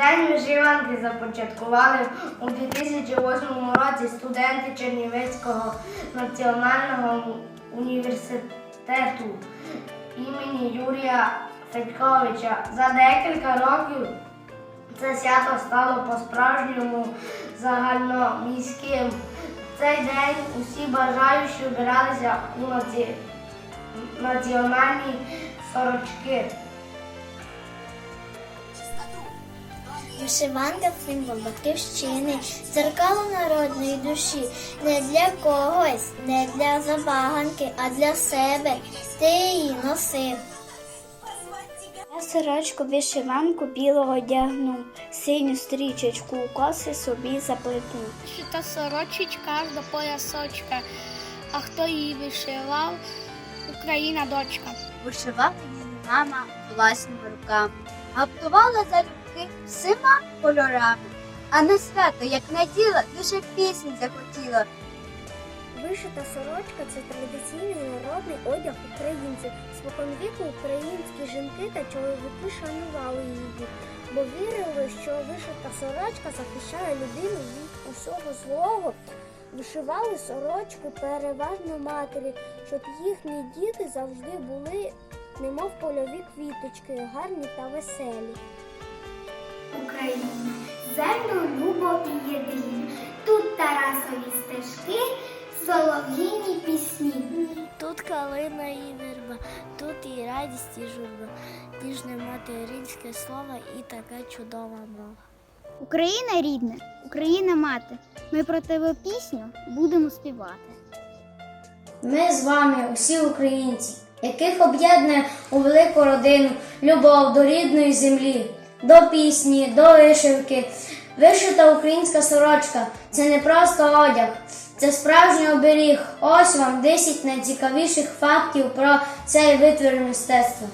День вишиванки започаткували у 2008 році студенти Чернівецького національного університету імені Юрія Федьковича. За декілька років це свято стало по-справжньому загальноміським. Цей день усі бажаючі обиралися у національні сорочки. Вишиванка символ батьківщини, дзеркало народної душі, не для когось, не для забаганки, а для себе. Ти її носив. Я сорочку вишиванку білого одягну, синю стрічечку у коси собі заплету. Та сорочечка аж до поясочка. А хто її вишивав? Україна дочка. Вишивала її мама власними руками, гаптувала залюбки всіма кольорами. А на свято, як наділа, дуже пісні захотіла. Вишита сорочка це традиційний народний одяг українців. Споконвіку українські жінки та чоловіки шанували її, бо вірили, що вишита сорочка захищає людину від усього злого. Вишивали сорочки переважно матері, щоб їхні діти завжди були, немов польові квіточки, гарні та веселі. Україна, землю любов і єдині. Тут Тарасові стежки, солов'їні пісні. Тут калина і верба, тут і радість, і журба, ніжне материнське слово і така чудова мова. Україна рідна, Україна мати. Ми про тебе пісню будемо співати. Ми з вами усі українці, яких об'єднує у велику родину любов до рідної землі, до пісні, до вишивки. Вишита українська сорочка це не просто одяг, це справжній оберіг. Ось вам 10 найцікавіших фактів про цей витвір мистецтва.